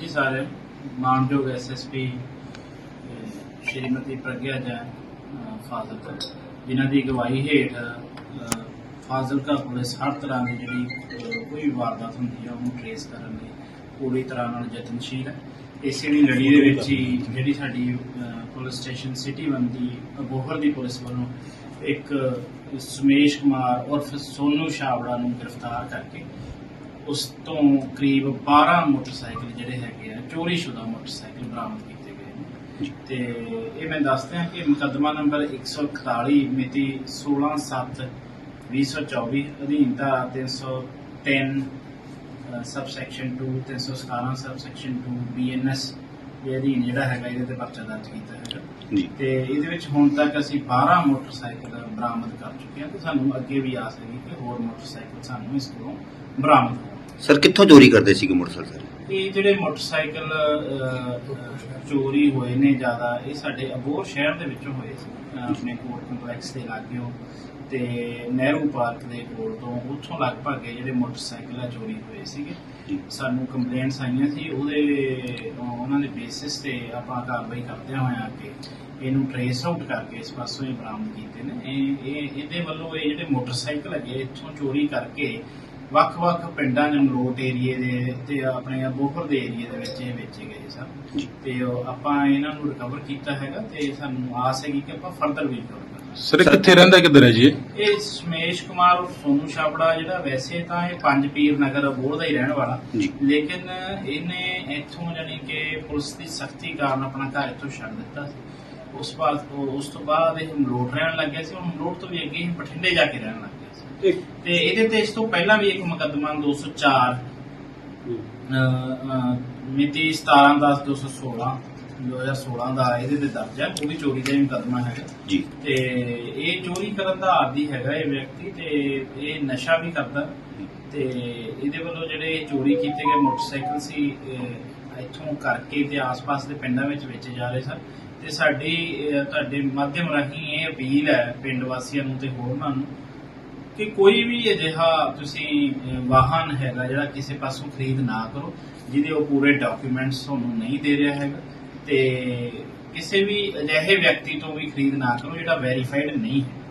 ਜੀ ਸਾਰੇ ਮਾਨਯੋਗ ਐਸਐਸਪੀ ਸ਼੍ਰੀਮਤੀ ਪ੍ਰਗਿਆ ਜੈਨ ਫਾਜ਼ਿਲਕਾ ਜਿਨ੍ਹਾਂ ਦੀ ਅਗਵਾਈ ਹੇਠ ਫਾਜ਼ਿਲਕਾ ਪੁਲਿਸ ਹਰ ਤਰ੍ਹਾਂ ਦੀ ਜਿਹੜੀ ਕੋਈ ਵਾਰਦਾਤ ਹੁੰਦੀ ਹੈ ਉਹਨੂੰ ਟ੍ਰੇਸ ਕਰਨ ਲਈ ਪੂਰੀ ਤਰ੍ਹਾਂ ਨਾਲ ਯਤਨਸ਼ੀਲ ਹੈ। ਇਸੇ ਦੀ ਲੜੀ ਦੇ ਵਿੱਚ ਹੀ ਜਿਹੜੀ ਸਾਡੀ ਪੁਲਿਸ ਸਟੇਸ਼ਨ ਸਿਟੀ ਵਨ ਦੀ ਅਬੋਹਰ ਦੀ ਪੁਲਿਸ ਵੱਲੋਂ ਇੱਕ ਸੁਮੇਸ਼ ਕੁਮਾਰ ਉਰਫ ਸੋਨੂ ਛਾਬੜਾ ਨੂੰ ਗ੍ਰਿਫਤਾਰ ਕਰਕੇ ਉਸ ਤੋਂ ਕਰੀਬ 12 ਮੋਟਰਸਾਈਕਲ ਜਿਹੜੇ ਹੈਗੇ ਆ ਚੋਰੀशुदा ਮੋਟਰਸਾਈਕਲ ਬਰਾਮਦ ਕੀਤੇ ਗਏ ਨੇ। ਤੇ ਇਹ ਮੈਂ ਦੱਸਦਾ ਕਿ ਮੁਕੱਦਮਾ ਨੰਬਰ 141 ਮਿਤੀ 16/7/2024 ਅਧੀਨ ਧਾਰਾ 303 sub section 2 317 sub section 2 BNS ਦੇ ਅਧੀਨ ਜਿਹੜਾ ਹੈਗਾ ਇਹਦੇ ਤੇ ਪਰਚਾ ਦਰਜ ਕੀਤਾ ਹੈਗਾ। ਜੀ। ਤੇ ਇਹਦੇ ਵਿੱਚ ਹੁਣ ਤੱਕ ਅਸੀਂ 12 ਮੋਟਰਸਾਈਕਲ ਬਰਾਮਦ ਕਰ ਚੁੱਕੇ ਹਾਂ ਤੇ ਸਾਨੂੰ ਅੱਗੇ ਵੀ ਆਸ ਹੈ ਕਿ ਹੋਰ ਮੋਟਰਸਾਈਕਲ ਸਾਨੂੰ ਇਸ ਕੋਲੋਂ ਬਰਾਮਦ ਹੋਣ। ਸਰ ਕਿੱਥੋਂ ਚੋਰੀ ਕਰਦੇ ਸੀਗੇ ਮੋਟਰਸਾਈਕਲ ਸਰ? ਇਹ ਜਿਹੜੇ ਮੋਟਰਸਾਈਕਲ ਚੋਰੀ ਹੋਏ ਨੇ ਜ਼ਿਆਦਾ ਇਹ ਸਾਡੇ ਅਬੋਹਰ ਸ਼ਹਿਰ ਦੇ ਵਿੱਚੋਂ ਹੋਏ ਸੀ। ਆਪਣੇ ਕੋਰਟ ਕੰਪਲੈਕਸ ਦੇ ਲਾਗਿਓ ਤੇ ਨਹਿਰੂ ਪਾਰਕ ਦੇ ਕੋਲ ਤੋਂ ਉੱਥੋਂ ਲਗਭਗ ਜਿਹੜੇ ਮੋਟਰਸਾਈਕਲ ਆ ਚੋਰੀ ਹੋਏ ਸੀਗੇ। ਸਾਨੂੰ ਕੰਪਲੇਂਟਸ ਆਈਆਂ ਸੀ ਉਹਦੇ ਉਹਨਾਂ ਦੇ ਬੇਸਿਸ ਤੇ ਆਪਾਂ ਕਾਰਵਾਈ ਕਰਦੇ ਹੋਏ ਕਿ ਇਹਨੂੰ ਟਰੇਸ ਆਊਟ ਕਰਕੇ ਇਸ ਪਾਸੋਂ ਇਹ ਬਰਾਮਦ ਕੀਤੇ ਨੇ। ਇਹ ਇਹ ਇਹਦੇ ਵੱਲੋਂ ਇਹ ਜਿਹੜੇ ਮੋਟਰਸਾਈਕਲ ਹੈਗੇ ਇੱਥੋਂ ਚੋਰੀ ਕਰਕੇ ਵੱਖ-ਵੱਖ ਪਿੰਡਾਂ ਜੰਗਲੋਟ ਏਰੀਏ ਦੇ ਤੇ ਆਪਣੇ ਬੋਹਰ ਦੇ ਏਰੀਏ ਦੇ ਵਿੱਚ ਇਹ ਵੇਚੇ ਗਏ ਸਨ। ਤੇ ਆਪਾਂ ਇਹਨਾਂ ਨੂੰ ਰਿਕਵਰ ਕੀਤਾ ਹੈਗਾ ਤੇ ਸਾਨੂੰ ਆਸ ਹੈਗੀ ਕਿ ਆਪਾਂ ਫਰਦਰ ਵੀ ਕਰਾਂਗੇ। ਸਰ ਕਿੱਥੇ ਰਹਿੰਦਾ ਕਿੱਧਰ ਹੈ ਜੀ ਇਹ? ਇਹ ਸਮੇਸ਼ ਕੁਮਾਰ ਉਰਫ ਸੋਨੂ ਛਾਬੜਾ ਜਿਹੜਾ ਵੈਸੇ ਤਾਂ ਇਹ ਪੰਜ ਪੀਰ ਨਗਰ ਅਬੋਹਰ ਦਾ ਹੀ ਰਹਿਣ ਵਾਲਾ। ਜੀ। ਲੇਕਿਨ ਇਹਨੇ ਇੱਥੋਂ ਜਾਨੀ ਕਿ ਪੁਲਿਸ ਦੀ ਸਖਤੀ ਕਾਰਨ ਆਪਣਾ ਘਰ ਇੱਥੋਂ ਛੱਡ ਦਿੱਤਾ ਸੀ। ਉਸ ਬਾਅਦ ਉਸ ਤੋਂ ਬਾਅਦ ਇਹ ਮਲੋਟ ਰਹਿਣ ਲੱਗ ਗਿਆ ਸੀ। ਹੁਣ ਮਲੋਟ ਤੋਂ ਵੀ ਅੱਗੇ ਇਹ ਬਠਿੰਡੇ ਜਾ ਕੇ ਰਹਿਣ ਲੱਗ ਗਿਆ ਸੀ। ਤੇ ਇਹਦੇ ਤੇ ਇਸ ਤੋਂ ਪਹਿਲਾਂ ਵੀ ਇੱਕ ਮੁਕੱਦਮਾ 204 ਅਹ, ਅਹ, ਮਿਤੀ 17 10 216 2016 ਦਾ ਇਹਦੇ ਤੇ ਦਰਜ ਹੈ ਉਹ ਵੀ ਚੋਰੀ ਦਾ ਹੀ ਮੁਕੱਦਮਾ ਹੈਗਾ। ਜੀ। ਤੇ ਇਹ ਚੋਰੀ ਕਰਨ ਦਾ ਆਦੀ ਹੈਗਾ ਇਹ ਵਿਅਕਤੀ ਤੇ ਇਹ ਨਸ਼ਾ ਵੀ ਕਰਦਾ। ਤੇ ਇਹਦੇ ਵੱਲੋਂ ਜਿਹੜੇ ਚੋਰੀ ਕੀਤੇ ਗਏ ਮੋਟਰਸਾਈਕਲ ਸੀ ਇੱਥੋਂ ਕਰਕੇ ਤੇ ਆਸ-ਪਾਸ ਦੇ ਪਿੰਡਾਂ ਵਿੱਚ ਵੇਚੇ ਜਾ ਰਹੇ ਸਨ। ਤੇ ਸਾਡੀ ਤੁਹਾਡੇ ਮਾਧਿਅਮ ਰਾਹੀਂ ਇਹ ਅਪੀਲ ਹੈ ਪਿੰਡ ਵਾਸੀਆਂ ਨੂੰ ਤੇ ਹੋਰਨਾਂ ਨੂੰ ਕਿ ਕੋਈ ਵੀ ਅਜਿਹਾ ਤੁਸੀਂ ਵਾਹਨ ਹੈਗਾ ਜਿਹੜਾ ਕਿਸੇ ਪਾਸੋਂ ਖਰੀਦ ਨਾ ਕਰੋ ਜਿਹਦੇ ਉਹ ਪੂਰੇ ਡਾਕੂਮੈਂਟਸ ਤੁਹਾਨੂੰ ਨਹੀਂ ਦੇ ਰਿਹਾ ਹੈਗਾ। ਤੇ ਕਿਸੇ ਵੀ ਅਜਿਹੇ ਵਿਅਕਤੀ ਤੋਂ ਵੀ ਖਰੀਦ ਨਾ ਕਰੋ ਜਿਹੜਾ ਵੈਰੀਫਾਈਡ ਨਹੀਂ ਹੈ।